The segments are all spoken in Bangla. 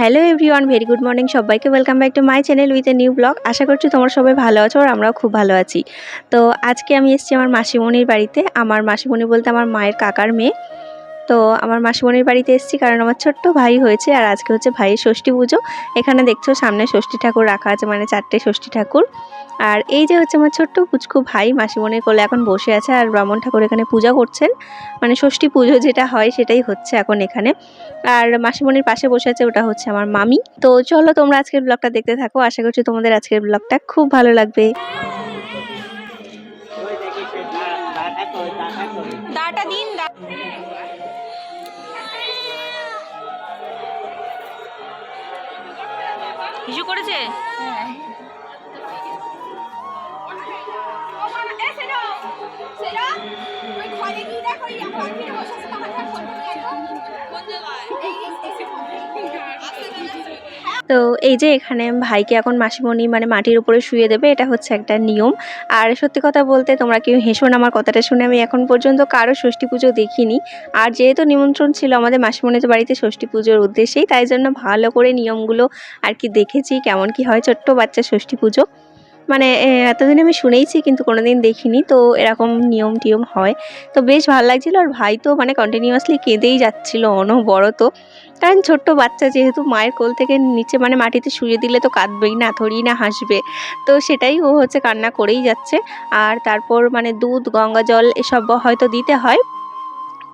Hello everyone, very good morning. সবাইকে welcome back to my channel with a new blog. আশা করছি তোমরা সবাই ভালো আছো আর আমরাও খুব ভালো আছি। তো আজকে আমি এসেছি আমার মাসিমণির বাড়িতে। আমার মাসিমণি বলতে আমার মায়ের কাকার মেয়ে। তো আমার মাসিমণির বাড়িতে এসেছি কারণ আমার ছোট্ট ভাই হয়েছে আর আজকে হচ্ছে ভাইয়ের ষষ্ঠী পুজো। এখানে দেখছ সামনে ষষ্ঠী ঠাকুর রাখা আছে মানে চারটে ষষ্ঠী ঠাকুর। আর এই যে হচ্ছে আমার ছোট্ট পুচকু ভাই মাসিমণির কোলে এখন বসে আছে আর ব্রাহ্মণ ঠাকুর এখানে পূজা করছেন। মানে ষষ্ঠী পুজো যেটা হয় সেটাই হচ্ছে এখন এখানে। আর মাসিমণির পাশে বসে আছে ওটা হচ্ছে আমার মামি। তো চলো তোমরা আজকের ব্লগটা দেখতে থাকো। আশা করছি তোমাদের আজকের ব্লগটা খুব ভালো লাগবে। দাটা দিন হিসু করেছে? তো এই যে এখানে ভাইকে এখন মাসিমণি মানে মাটির উপরে শুয়ে দেবে, এটা হচ্ছে একটা নিয়ম। আর সত্যি কথা বলতে তোমরা কেউ হেসো না আমার কথাটা শুনে, আমি এখন পর্যন্ত কারও ষষ্ঠী পুজো দেখিনি। আর যেহেতু নিমন্ত্রণ ছিল আমাদের মাসিমণির বাড়িতে ষষ্ঠী পুজোর উদ্দেশ্যেই, তাই জন্য ভালো করে নিয়মগুলো আর কি দেখেছি কেমন কি হয় ছোট্ট বাচ্চা ষষ্ঠী পুজো। মানে এতদিন আমি শুনেইছি কিন্তু কোনোদিন দেখিনি। তো এরকম নিয়ম টিয়ম হয়। তো বেশ ভালো লাগছিল আর ভাই তো মানে কন্টিনিউয়াসলি কেঁদেই যাচ্ছিল, অনবরত। কারণ ছোট্ট বাচ্চা যেহেতু মায়ের কোল থেকে নিচে মানে মাটিতে শুয়ে দিলে তো কাঁদবেই না থরি না হাসবে। তো সেটাই ও হচ্ছে কান্না করেই যাচ্ছে। আর তারপর মানে দুধ, গঙ্গা জল এসব হয়তো দিতে হয়।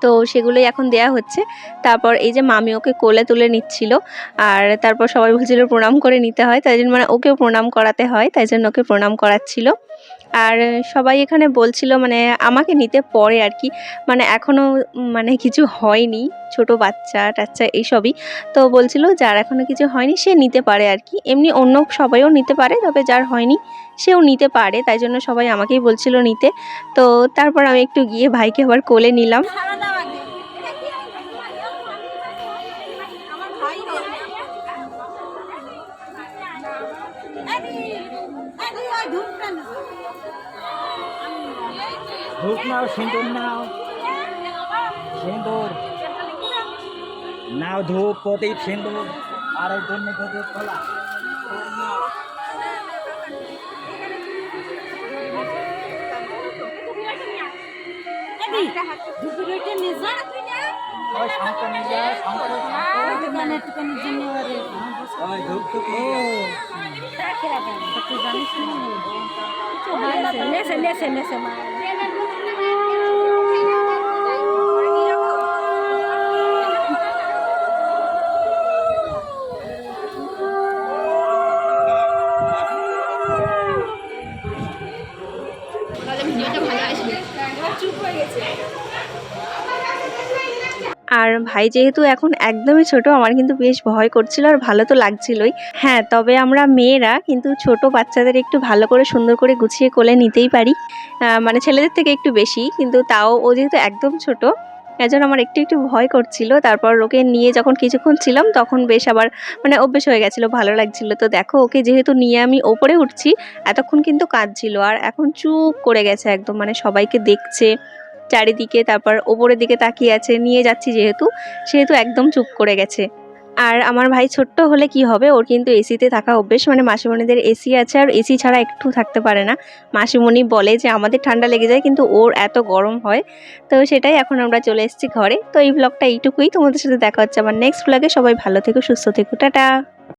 তো সেগুলোই এখন দেয়া হচ্ছে। তারপর এই যে মামি ওকে কোলে তুলে নিচ্ছিল আর তারপর সবাই বলছিল প্রণাম করে নিতে হয়, তাই জন্য মানে ওকেও প্রণাম করাতে হয়, তাই জন্য ওকে প্রণাম করাচ্ছিল। আর সবাই এখানে বলছিল মানে আমাকে নিতে পরে আর কি মানে এখনও মানে কিছু হয়নি, ছোট বাচ্চা টাচ্চা এইসবই। তো বলছিল যার এখনও কিছু হয়নি সে নিতে পারে আর কি। এমনি অন্য সবাইও নিতে পারে, তবে যার হয়নি সেও নিতে পারে, তাই জন্য সবাই আমাকেই বলছিল নিতে। তো তারপর আমি একটু গিয়ে ভাইকে আবার কোলে নিলাম। ধূপ নাও। সিঁদুর নাও। সিঁদুর। নাও ধূপ প্রদীপ সিঁদুর। আর ওই জন্য প্রদীপ খোলা। ওই শঙ্কর নিয়ে যাও, শঙ্কর, শঙ্কর। ওই ধূপ টুপ নিয়ে যাও। আর ভাই যেহেতু এখন একদমই ছোট, আমার কিন্তু বেশ ভয় করছিল আর ভালো তো লাগছিলই। হ্যাঁ তবে আমরা মেয়েরা কিন্তু ছোট বাচ্চাদের একটু ভালো করে সুন্দর করে গুছিয়ে কোলে নিতেই পারি। মানে ছেলেদের থেকে একটু বেশি, কিন্তু তাও ও যেহেতু একদম ছোট, এজন্য আমার একটু একটু ভয় করছিল। তারপর ওকে নিয়ে যখন কিছুক্ষণ ছিলাম, তখন বেশ আবার মানে অভ্যেস হয়ে গেছিল, ভালো লাগছিল। তো দেখো, ওকে যেহেতু নিয়ে আমি ওপরে উঠছি, এতক্ষণ কিন্তু কাঁদছিল। আর এখন চুপ করে গেছে একদম মানে সবাইকে দেখছে। চারিদিকে, তারপর ওপরের দিকে তাকিয়ে আছে, নিয়ে যাচ্ছি যেহেতু, সেহেতু একদম চুপ করে গেছে। আর আমার ভাই ছোট্ট হলে কি হবে? ওর কিন্তু এসিতে থাকা অভ্যেস মানে মাসিমণিদের এসি আছে, আর এসি ছাড়া একটু থাকতে পারে না। মাসিমণি বলে যে, আমাদের ঠান্ডা লেগে যায়, কিন্তু ওর এত গরম হয়। তো সেটাই এখন আমরা চলে এসেছি ঘরে। তো এই ব্লগটা এইটুকুই। তোমাদের সাথে দেখা হচ্ছে আমার নেক্সট ব্লগে সবাই ভালো থেকো, সুস্থ থেকো। টাটা!